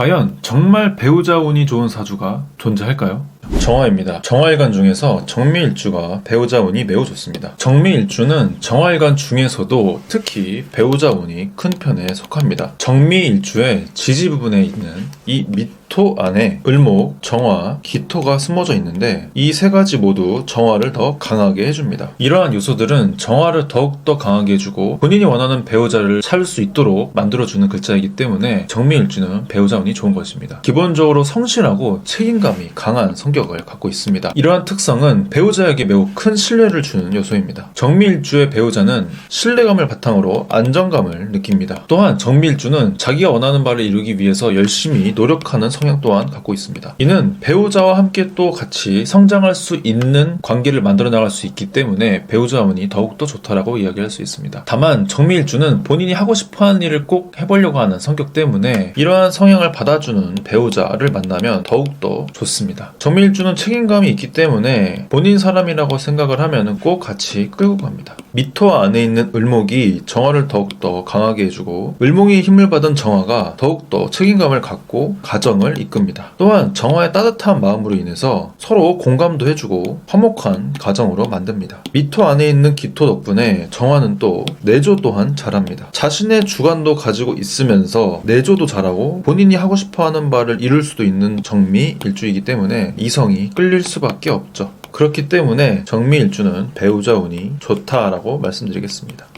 과연 정말 배우자 운이 좋은 사주가 존재할까요? 정화입니다. 정화일간 중에서 정미일주가 배우자 운이 매우 좋습니다. 정미일주는 정화일간 중에서도 특히 배우자 운이 큰 편에 속합니다. 정미일주의 지지 부분에 있는 이 밑토 안에 을목, 정화, 기토가 숨어져 있는데 이 세 가지 모두 정화를 더 강하게 해줍니다. 이러한 요소들은 정화를 더욱더 강하게 해주고 본인이 원하는 배우자를 찾을 수 있도록 만들어주는 글자이기 때문에 정미일주는 배우자 운이 좋은 것입니다. 기본적으로 성실하고 책임감 이 강한 성격을 갖고 있습니다. 이러한 특성은 배우자에게 매우 큰 신뢰를 주는 요소입니다. 정미일주의 배우자는 신뢰감을 바탕으로 안정감을 느낍니다. 또한 정미일주는 자기가 원하는 바를 이루기 위해서 열심히 노력하는 성향 또한 갖고 있습니다. 이는 배우자와 함께 또 같이 성장할 수 있는 관계를 만들어 나갈 수 있기 때문에 배우자 운이 더욱더 좋다라고 이야기할 수 있습니다. 다만 정미일주는 본인이 하고 싶어 하는 일을 꼭 해보려고 하는 성격 때문에 이러한 성향을 받아주는 배우자를 만나면 더욱더 좋습니다. 정미일주는 책임감이 있기 때문에 본인 사람이라고 생각을 하면 꼭 같이 끌고 갑니다. 미토 안에 있는 을목이 정화를 더욱더 강하게 해주고 을목이 힘을 받은 정화가 더욱더 책임감을 갖고 가정을 이끕니다. 또한 정화의 따뜻한 마음으로 인해서 서로 공감도 해주고 화목한 가정으로 만듭니다. 미토 안에 있는 기토 덕분에 정화는 또 내조 또한 잘합니다. 자신의 주관도 가지고 있으면서 내조도 잘하고 본인이 하고 싶어하는 바를 이룰 수도 있는 정미 일주 이기 때문에 이성이 끌릴 수밖에 없죠. 그렇기 때문에 정미 일주는 배우자 운이 좋다라고 말씀드리겠습니다.